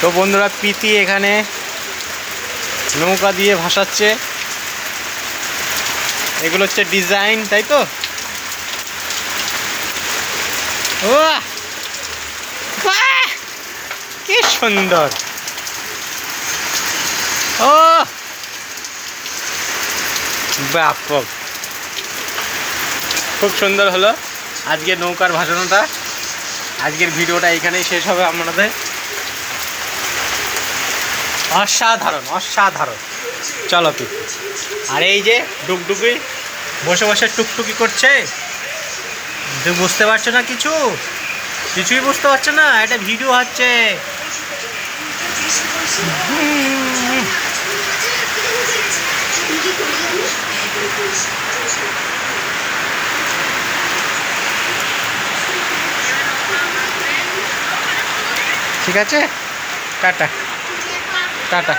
তো বন্ধুরা প্রীতি এখানে নৌকা দিয়ে ভাসাচ্ছে। এগুলো হচ্ছে ডিজাইন, তাই তো? ও! কি সুন্দর! ও! ব্যাপক খুব সুন্দর হলো আজকের নৌকার ভাসানোটা। আজকের ভিডিওটা এখানেই শেষ হবে আপনাদের। অসাধারণ অসাধারণ। চলো তুই আর এই যে ডুকডুকি বসে বসে টুকটুকি করছে, তুমি বুঝতে পারছ না কিছু? কিছুই বুঝতে পারছ না, এটা ভিডিও হচ্ছে। ঠিক আছে? টাটা। টাটা।